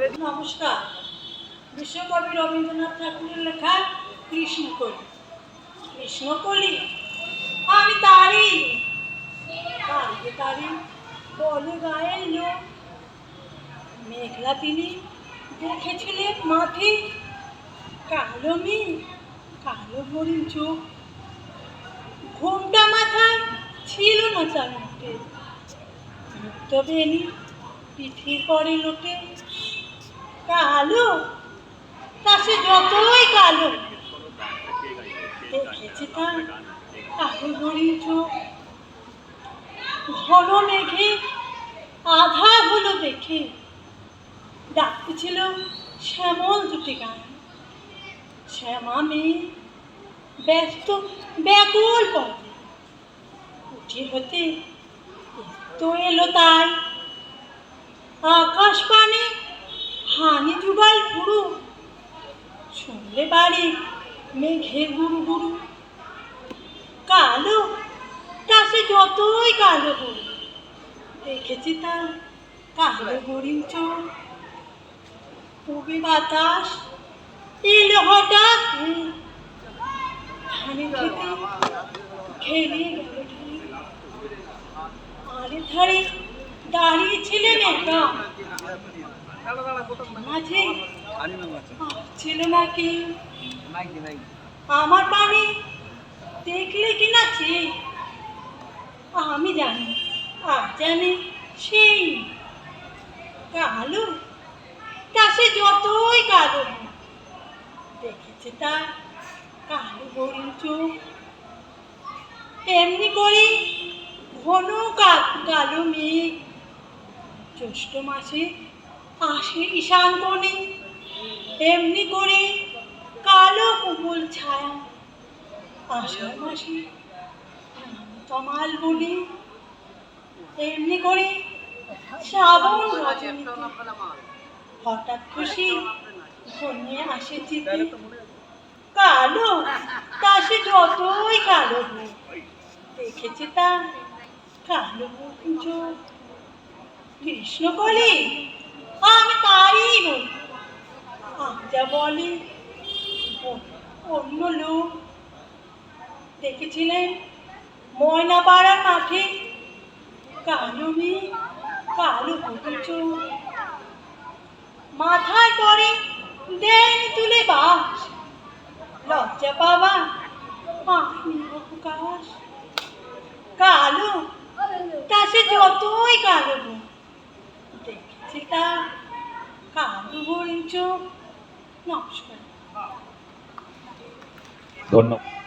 নমস্কার। বিশ্বকবি রবীন্দ্রনাথ ঠাকুরের লেখা কৃষ্ণকলি। কৃষ্ণকলি? আমি তারিকে তারি বলে গায়ের লোক। মেঘলা তিনি দেখেছিলেন মাঠে। কালো মেয়ে কালো হরিণ চোখ। ঘোমটা মাথায় ছিল না তার মুখে। মুক্ত বেনি পিঠির পরে লোটে। কালো, তা সে যতই কালো। দেখেছি তার কালো হরিণ চোখ ঘন মেঘে আধা হলো দেখে ডাকতেছিল শ্যামল দুটি গান। শ্যামা মেয়ে ব্যস্ত, ব্যাকুল পথে উঠে হতে তো এলো তাই। আকাশ পানে হানি যুগাল পুরু শুনলে বাড়ি মেঘের গুরু গুরু। কালো, তা সে যতই কালো হোক। দেখেছি তার কালো হরিণ চোখ বাতাস এলো হঠাৎ ধানের খেতে ঢেউ। আরে ধারে দাঁড়িয়ে ছিলেন একা। মাঝে? ছিল না আমার পানি দেখলে কি না আমি জানি আর জানি সেই কালো তা সে যতই কালো দেখেছে তার কালো হরিণ চোখ। এমনি করে ঘন কালো মেঘ। জ্যৈষ্ঠ মাসে আসে ঈশান কোণে এমনি করে কালো কুমল ছায়া। আষাঢ় মাসে তমাল বনে এমনি করে শ্রাবণ হঠাৎ খুশি ঘনিয়ে আসে চিতে কালো, তা সে যতই কালো দেখেছে তা কালো কৃষ্ণ বলে আমি তারই বলি বলে অন্য লোক। দেখেছিলেন ময়না পাড়ার মাঠে কালো মেয়ে, কালো মাথায় পরে দেন তুলে বাস। লজ্জা পাবা কালো, তা সে যতই কালো দেখেছি তা চোখ নমস্কার। ধন্যবাদ।